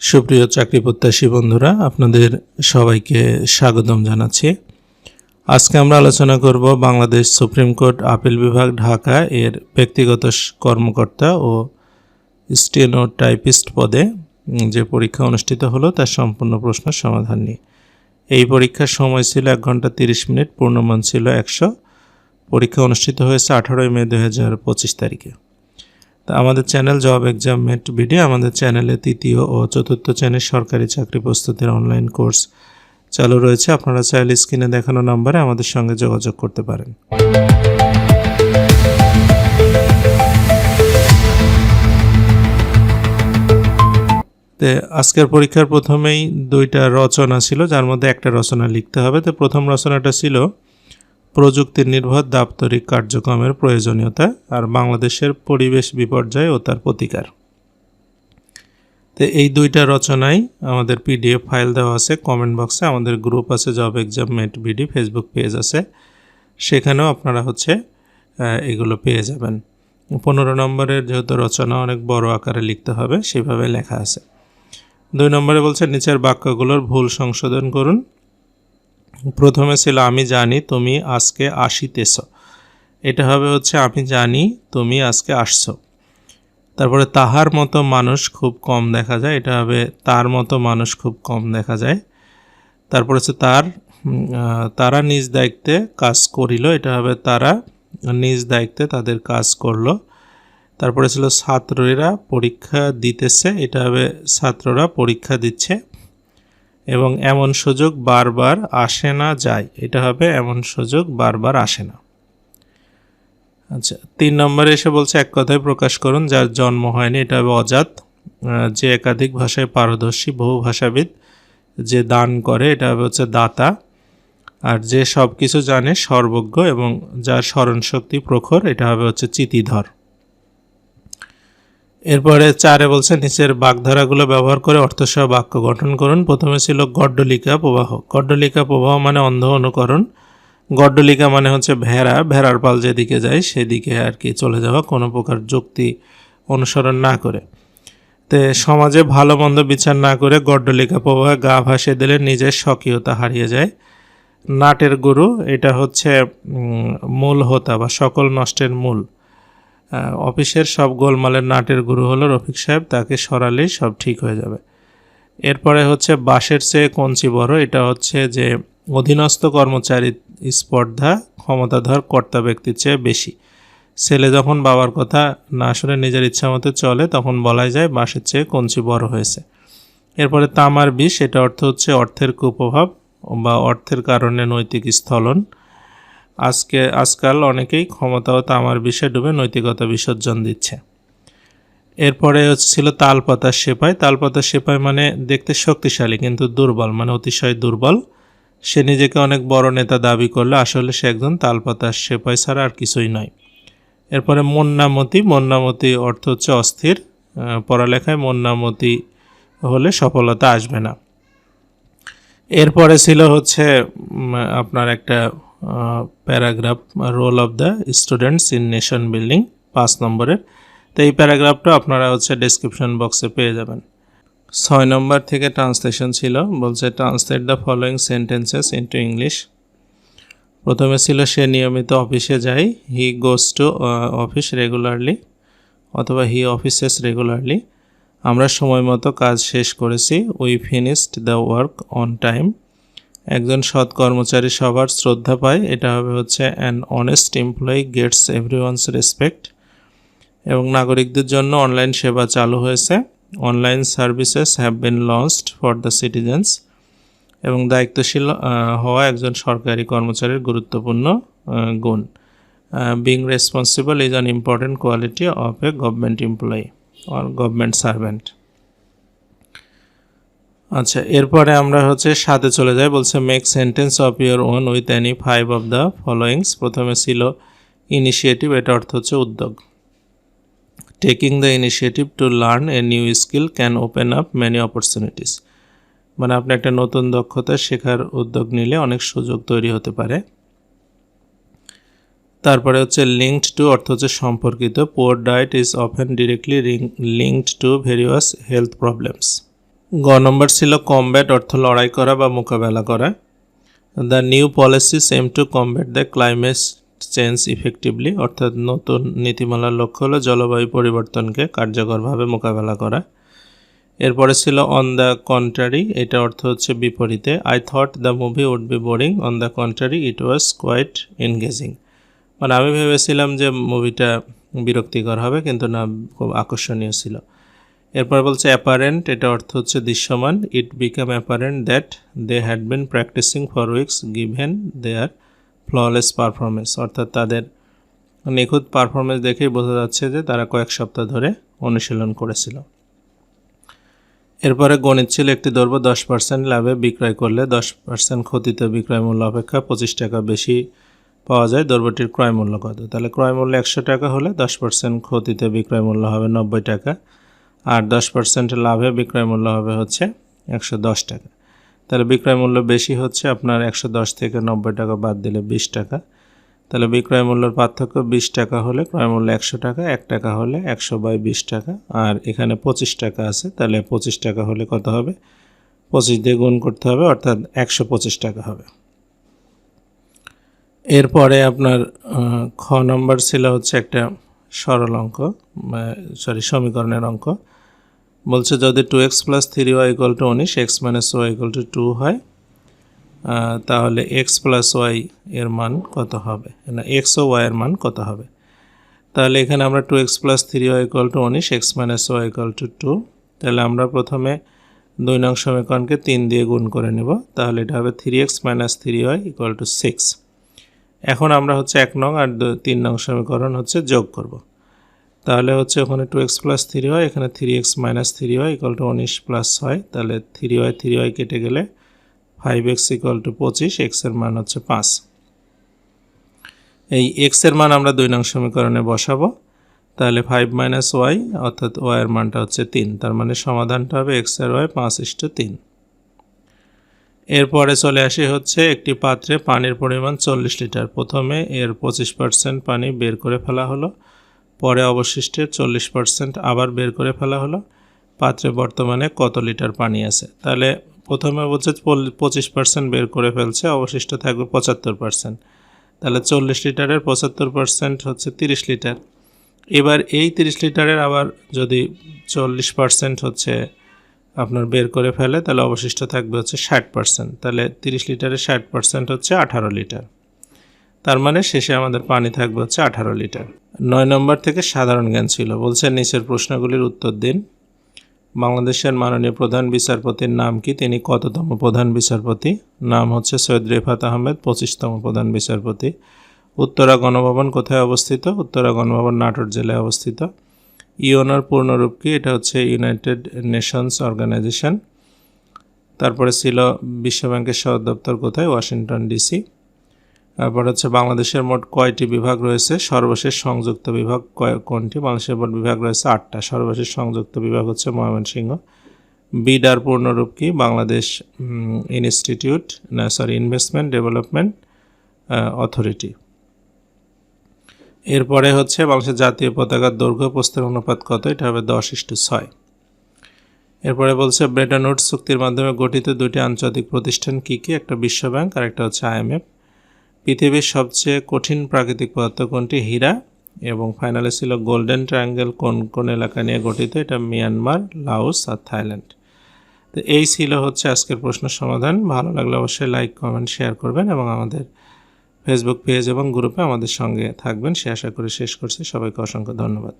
সুপ্রিয় চাকরি প্রত্যাশী বন্ধুরা, আপনাদের সবাইকে স্বাগতম জানাচ্ছি। আজকে আমরা আলোচনা করব বাংলাদেশ সুপ্রিম কোর্ট আপিল বিভাগ ঢাকা এর ব্যক্তিগত কর্মকর্তা ও স্টেনো টাইপিস্ট পদে যে পরীক্ষা অনুষ্ঠিত হলো তার সম্পূর্ণ প্রশ্নের সমাধান নিয়ে এই পরীক্ষার সময় ছিল এক ঘণ্টা তিরিশ মিনিট, পূর্ণমান ছিল একশো। পরীক্ষা অনুষ্ঠিত হয়েছে আঠারোই মে দু হাজার পঁচিশ তারিখে। তা আমাদের channel job exam mate video আমাদের চ্যানেলে তৃতীয় ও চতুর্থ শ্রেণির সরকারি চাকরি প্রস্তুতির অনলাইন কোর্স চালু রয়েছে। আপনারা চাইলে স্ক্রিনে দেখানো নম্বরে আমাদের সঙ্গে যোগাযোগ করতে পারেন। তে আজকের পরীক্ষার প্রথমেই দুইটা রচনা ছিল, যার মধ্যে একটা রচনা লিখতে হবে। তো প্রথম রচনাটা ছিল প্রযুক্তি নির্ভর দাপ্তরিক কার্যক্রমের প্রয়োজনীয়তা আর বাংলাদেশের পরিবেশ বিপর্যয় ও তার প্রতিকার। তো এই দুইটা রচনাই আমাদের পিডিএফ ফাইল দেওয়া আছে, কমেন্ট বক্সে। আমাদের গ্রুপ আছে job exam mate BD, Facebook page আছে। সেখানেও আপনারা হচ্ছে এগুলো পেয়ে যাবেন। পনেরো নম্বরের যেহেতু রচনা অনেক বড় আকারে লিখতে হবে, সেভাবে লেখা আছে। দুই নম্বরে বলছে, নিচের বাক্যগুলোর ভুল সংশোধন করুন। প্রথমে ছিল, আমি জানি তুমি আজকে আসিতেছ। এটা হবে হচ্ছে, আমি জানি তুমি আজকে আসছো। তারপরে, তাহার মতো মানুষ খুব কম দেখা যায়। এটা হবে, তার মতো মানুষ খুব কম দেখা যায়। তারপরে হচ্ছে, তার তারা নিজ দায়িত্বে কাজ করিল। এটা হবে, তারা নিজ দায়িত্বে তাদের কাজ করল। তারপরে ছিল, ছাত্রীরা পরীক্ষা দিতেছে। এটা হবে, ছাত্ররা পরীক্ষা দিচ্ছে। এবং এমন সুযোগ বারবার আসে না যায়। এটা হবে এমন সুযোগ বারবার আসে না। আচ্ছা তিন নম্বরে এসে বলছে, এক কথায় প্রকাশ করুন, যার জন্ম হয়নি, এটা হবে অজাত। যে একাধিক ভাষায় পারদর্শী, বহু ভাষাবিদ যে দান করে, এটা হবে হচ্ছে দাতা। আর যে সব কিছু জানে, সর্বজ্ঞ এবং যার স্মরণশক্তি প্রখর, এটা হবে হচ্ছে চিতিধর। এরপরে চারে বলছে, নিচের বাগধারাগুলো ব্যবহার করে অর্থসহ বাক্য গঠন করুন। প্রথমে ছিল গড্ডলিকা প্রবাহ। গড্ডলিকা প্রবাহ মানে অন্ধ অনুকরণ। গড্ডলিকা মানে হচ্ছে ভেড়া। ভেড়ার পাল যেদিকে যায়, সেদিকে আর কি চলে যাওয়া। কোনো প্রকার যুক্তি অনুসরণ না করে। তে সমাজে ভালো মন্দ বিচার না করে গড্ডলিকা প্রবাহে গা ভাসিয়ে দিলে নিজের স্বকীয়তা হারিয়ে যায়। নাটের গুরু, এটা হচ্ছে মূল হোতা বা সকল নষ্টের মূল। অফিসের সব গোলমালের নাটের গুরু হলো রফিক সাহেব, তাকে সরালেই সব ঠিক হয়ে যাবে। এরপরে হচ্ছে বাঁশের চেয়ে কঞ্চি বড়, এটা হচ্ছে যে অধীনস্থ কর্মচারী স্পর্ধা ক্ষমতাধর কর্তা ব্যক্তির চেয়ে বেশি। ছেলে যখন বাবার কথা না শুনে নিজের ইচ্ছা মতো চলে, তখন বলাই যায় বাঁশের চেয়ে কঞ্চি বড় হয়েছে। এরপরে তামার বিষ, এটা অর্থ হচ্ছে অর্থের কুপ্রভাব বা অর্থের কারণে নৈতিক স্থলন আজকে, আজকাল অনেকেই ক্ষমতা ও তামার বিষে ডুবে নৈতিকতা বিসর্জন দিচ্ছে। এরপরে ছিল তালপাতার সেপাই। তালপাতার সেপাই মানে দেখতে শক্তিশালী কিন্তু দুর্বল মানে অতিশয় দুর্বল। সে নিজেকে অনেক বড় নেতা দাবি করলে আসলে সে একজন তালপাতার সেপাই ছাড়া আর কিছুই নয়। এরপরে মন্নামতি। মন্নামতি অর্থ হচ্ছে অস্থির। পড়ালেখায় মন্নামতি হলে সফলতা আসবে না। এরপরে ছিল হচ্ছে আপনার একটা paragraph role of the students in nation building, পাঁচ নম্বরের। তো এই প্যারাগ্রাফটা আপনারা হচ্ছে ডেসক্রিপশন বক্সে পেয়ে যাবেন। ছয় নম্বর থেকে ট্রান্সলেশন ছিল, বলছে translate the following sentences into English প্রথমে ছিল, সে নিয়মিত অফিসে যায় he goes to office regularly অথবা হি অফিসেস রেগুলারলি আমরা সময় মতো কাজ শেষ করেছি we finished the work on time একজন সৎ কর্মচারী সবার শ্রদ্ধা পায়। এটা হবে হচ্ছে an honest employee gets everyone's respect এবং নাগরিকদের জন্য অনলাইন সেবা চালু হয়েছে। Online services have been launched for the citizens এবং দায়িত্বশীল হওয়া একজন সরকারি কর্মচারীর গুরুত্বপূর্ণ গুণ। Being responsible is an important quality of a government employee or government servant আচ্ছা এরপরে আমরা হচ্ছে সাথে চলে যাই। বলছে make sentence of your own with any five of the followings প্রথমে ছিল ইনিশিয়েটিভ এটা অর্থ হচ্ছে উদ্যোগ। Taking the initiative to learn a new skill can open up many opportunities মানে আপনি একটা নতুন দক্ষতা শেখার উদ্যোগ নিলে অনেক সুযোগ তৈরি হতে পারে। তারপরে হচ্ছে লিঙ্কড টু অর্থ হচ্ছে সম্পর্কিত। Poor diet is often directly linked to various health problems গ নম্বর ছিল কমব্যাট অর্থ লড়াই করা বা মোকাবেলা করা। The new policies aim to combat the climate change effectively অর্থাৎ নতুন নীতিমালার লক্ষ্য হলো জলবায়ু পরিবর্তনকে কার্যকরভাবে মোকাবেলা করা। এরপরে ছিল অন দ্য কন্ট্রারি এটা অর্থ হচ্ছে বিপরীতে। I thought the movie would be boring on the contrary it was quite engaging মানে আমি ভেবেছিলাম যে মুভিটা বিরক্তিকর হবে, কিন্তু না, খুব আকর্ষণীয় ছিল। এরপর বলছে অ্যাপারেন্ট এটা অর্থ হচ্ছে দৃশ্যমান। It became apparent that they had been practicing for weeks given their flawless performance অর্থাৎ তাদের নিখুঁত পারফরমেন্স দেখেই বোঝা যাচ্ছে যে তারা কয়েক সপ্তাহ ধরে অনুশীলন করেছিল। এরপরে গণিত ছিল একটি দ্রব্য দশ পার্সেন্ট লাভে বিক্রয় করলে দশ পার্সেন্ট ক্ষতিতে বিক্রয় মূল্য অপেক্ষা পঁচিশ টাকা বেশি পাওয়া যায় দ্রব্যটির ক্রয় মূল্য কত? তাহলে ক্রয় মূল্য একশো টাকা হলে দশ পার্সেন্ট ক্ষতিতে বিক্রয় মূল্য হবে নব্বই টাকা। আর দশ পার্সেন্ট লাভে বিক্রয় মূল্য হবে হচ্ছে একশো দশ টাকা। তাহলে বিক্রয় মূল্য বেশি হচ্ছে, আপনার একশো দশ থেকে নব্বই টাকা বাদ দিলে বিশ টাকা। তাহলে বিক্রয় মূল্যের পার্থক্য বিশ টাকা হলে ক্রয় মূল্য একশো টাকা, এক টাকা হলে একশো বাই বিশ টাকা, আর এখানে পঁচিশ টাকা আছে, তাহলে পঁচিশ টাকা হলে কত হবে? পঁচিশ দিয়ে গুণ করতে হবে, অর্থাৎ একশো পঁচিশ টাকা হবে। এরপরে আপনার খ নম্বর ছিল হচ্ছে একটা সরল অঙ্ক সরি সমীকরণের অঙ্ক। বলছে যদি two x plus three y equal to উনিশ x minus y equal to two হয় তাহলে এক্স প্লাস ওয়াই এর মান কত হবে? না এক্স ও ওয়াই এর মান কত হবে? তাহলে এখানে আমরা two x plus three y equal to উনিশ x minus y equal to two তাহলে আমরা প্রথমে দুই নং সমীকরণকে তিন দিয়ে গুণ করে নেব। তাহলে এটা হবে three x minus three y equal to six এখন আমরা হচ্ছে এক নং আর তিন নং সমীকরণ হচ্ছে যোগ করব। তাহলে হচ্ছে ওখানে two x plus three y এখানে three x minus three y equal to উনিশ প্লাস হয় তাহলে থ্রি ওয়াই থ্রি ওয়াই কেটে গেলে ফাইভ এক্স ইকুয়াল টু পঁচিশ এক্সের মান হচ্ছে পাঁচ। এই এক্সের মান আমরা দুই নং সমীকরণে বসাবো। তাহলে ফাইভ মাইনাস ওয়াই অর্থাৎ ওয়াইয়ের মানটা হচ্ছে তিন, তার মানে সমাধানটা হবে এক্স আর ওয়াই পাঁচ ইস্টু তিন এরপরে চলে আসি হচ্ছে একটি পাত্রে পানির পরিমাণ চল্লিশ লিটার। প্রথমে এর পঁচিশ পার্সেন্ট পানি বের করে ফেলা হলো, পরে অবশিষ্টের চল্লিশ পার্সেন্ট আবার বের করে ফেলা হলো। পাত্রে বর্তমানে কত লিটার পানি আছে? তাহলে প্রথমে বলছে পঁচিশ পার্সেন্ট বের করে ফেলছে, অবশিষ্ট থাকবে পঁচাত্তর পার্সেন্ট তাহলে চল্লিশ লিটারের পঁচাত্তর পার্সেন্ট হচ্ছে তিরিশ লিটার। এবার এই তিরিশ লিটারের আবার যদি চল্লিশ পার্সেন্ট হচ্ছে আপনার বের করে ফেলে, তাহলে অবশিষ্ট থাকবে হচ্ছে ষাট পার্সেন্ট তাহলে তিরিশ লিটারের ষাট পার্সেন্ট হচ্ছে আঠারো লিটার। তার মানে শেষে আমাদের পানি থাকবে হচ্ছে আঠারো লিটার। নয় নম্বর থেকে সাধারণ জ্ঞান ছিল। বলছে নিচের প্রশ্নগুলির উত্তর দিন। বাংলাদেশের মাননীয় প্রধান বিচারপতির নাম কি? তিনি কততম প্রধান বিচারপতি? নাম হচ্ছে সৈয়দ রেফাত আহমেদ, পঁচিশতম প্রধান বিচারপতি। উত্তরা গণভবন কোথায় অবস্থিত? উত্তরা গণভবন নাটোর জেলায় অবস্থিত। ইওনার পূর্ণরূপ কি এটা হচ্ছে ইউনাইটেড নেশনস অর্গানাইজেশন তারপরে ছিল বিশ্বব্যাংকের সদর দপ্তর কোথায়? ওয়াশিংটন ডিসি তারপর হচ্ছে বাংলাদেশের মোট কয়টি বিভাগ রয়েছে? সর্বশেষ সংযুক্ত বিভাগ কয়- কোনটি? বাংলাদেশের মোট বিভাগ রয়েছে আটটা। সর্বশেষ সংযুক্ত বিভাগ হচ্ছে ময়মনসিংহ। বিডার পূর্ণরূপ কি? বাংলাদেশ ইনস্টিটিউট না সরি ইনভেস্টমেন্ট ডেভেলপমেন্ট অথরিটি এরপরে হচ্ছে বাংলাদেশের জাতীয় পতাকার দৈর্ঘ্য প্রস্তের অনুপাত কত? এটা হবে দশ ইস্টু ছয়। এরপরে বলছে ব্রেটন উডস চুক্তির মাধ্যমে গঠিত দুটি আন্তর্জাতিক প্রতিষ্ঠান কী কী? একটা বিশ্বব্যাংক আর একটা হচ্ছে আইএমএফ পৃথিবীর সবচেয়ে কঠিন প্রাকৃতিক পদার্থ কোনটি? হীরা। এবং ফাইনালে ছিল গোল্ডেন ট্রায়াঙ্গেল কোন কোন এলাকা নিয়ে গঠিত? এটা মিয়ানমার, লাওস আর থাইল্যান্ড। তো এই ছিল হচ্ছে আজকের প্রশ্ন সমাধান। ভালো লাগলে অবশ্যই লাইক, কমেন্ট, শেয়ার করবেন এবং আমাদের ফেসবুক পেজ এবং গ্রুপে আমাদের সঙ্গে থাকবেন। সে আশা করে শেষ করছি। সবাইকে অসংখ্য ধন্যবাদ।